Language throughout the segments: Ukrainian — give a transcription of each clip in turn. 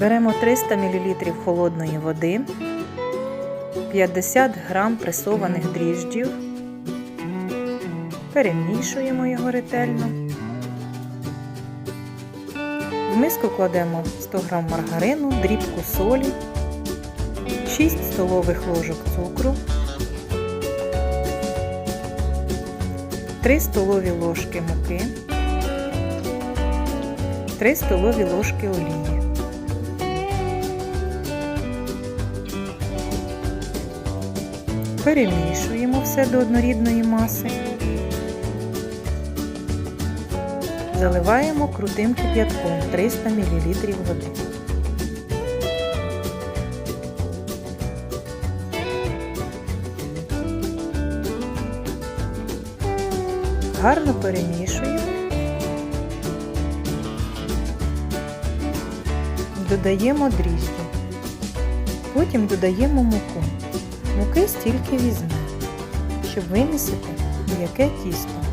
Беремо 300 мл холодної води, 50 г пресованих дріжджів, перемішуємо його ретельно. В миску кладемо 100 г маргарину, дрібку солі, 6 столових ложок цукру, 3 столові ложки муки, 3 столові ложки олії. Перемішуємо все до однорідної маси. Заливаємо крутим кип'ятком 300 мл води. Гарно перемішуємо. Додаємо дріжджі. Потім додаємо муку. Муки стільки візьме, щоб вимісити м'яке тісто.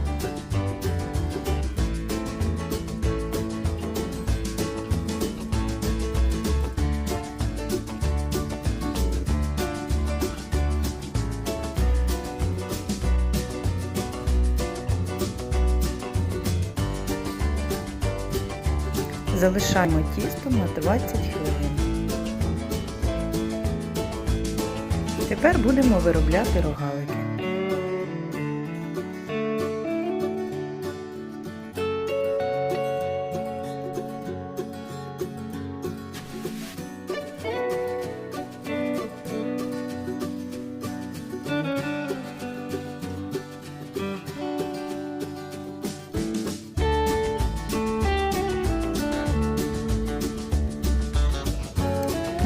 Залишаємо тісто на 20 хвилин. Тепер будемо виробляти рогалики.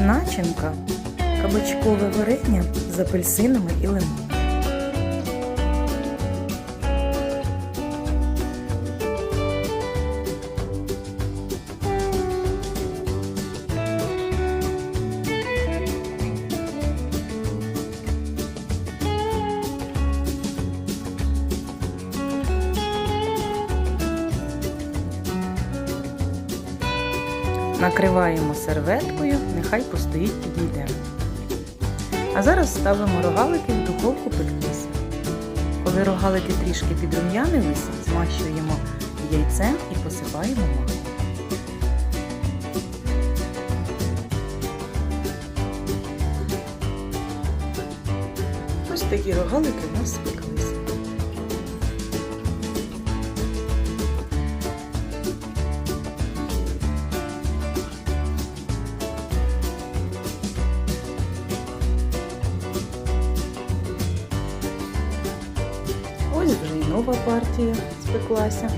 Начинка кабачкове варення з апельсинами і лимоном. Накриваємо серветкою, нехай постоїть підійде. А зараз ставимо рогалики в духовку пектися. Коли рогалики трішки підрум'янилися, змащуємо яйцем і посипаємо маком. Ось такі рогалики у нас спеклися. Нова партія спеклася.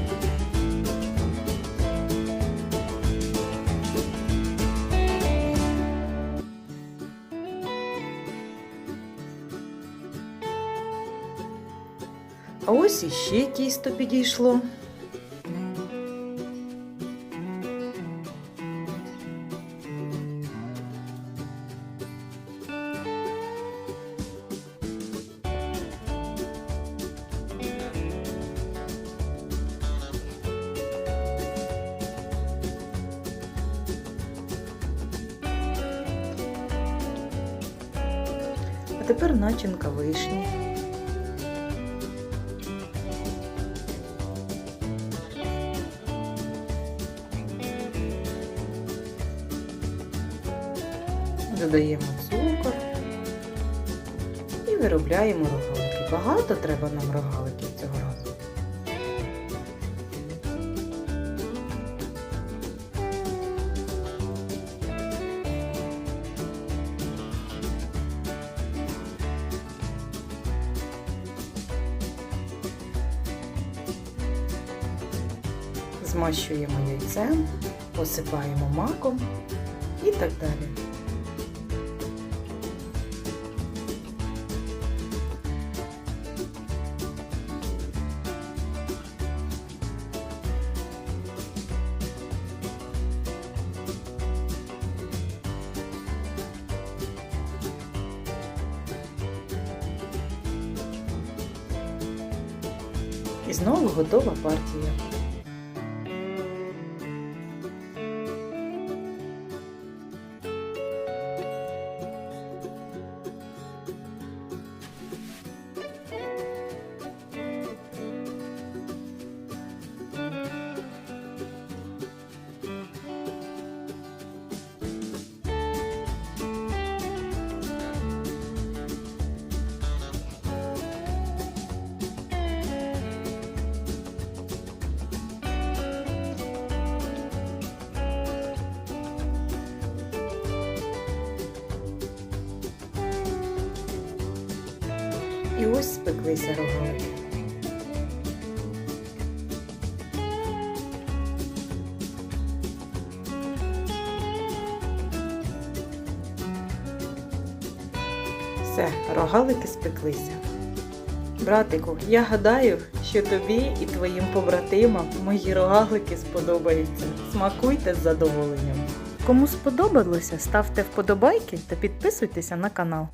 А ось іще тісто підійшло. Тепер начинка вишні. Додаємо цукор і виробляємо рогалики. Багато треба нам рогаликів Змащуємо яйцем, посипаємо маком і так далі. І знову готова партія. І ось спеклися рогалики. Все, рогалики спеклися. Братику, я гадаю, що тобі і твоїм побратимам мої рогалики сподобаються. Смакуйте з задоволенням. Кому сподобалося, ставте вподобайки та підписуйтеся на канал.